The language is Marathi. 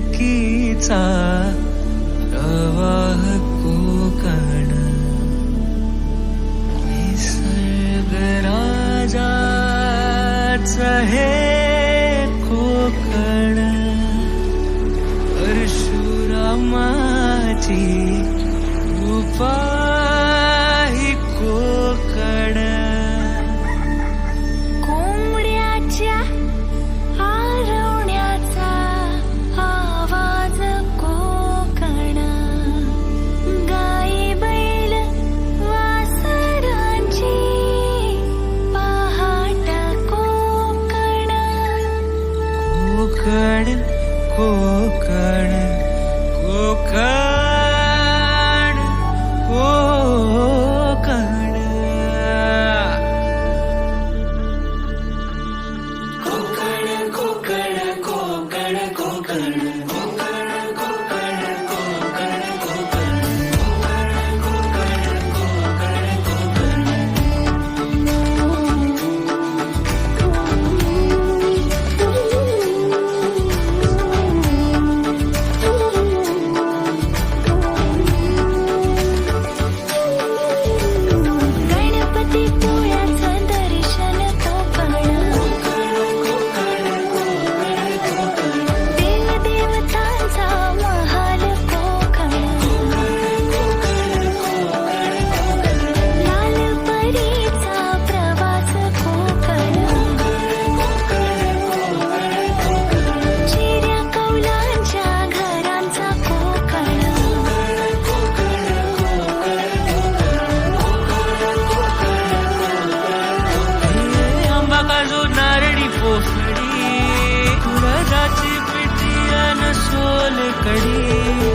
कीचा प्रवाह कोकण. निसर्गराजाच हे कोकण. परशुरामाची उपा कोकण कोकण कोकण कोकण. कोकण कोकण कोकण कोकण. ओखडी कुरडाची पिटी अन सोल कडी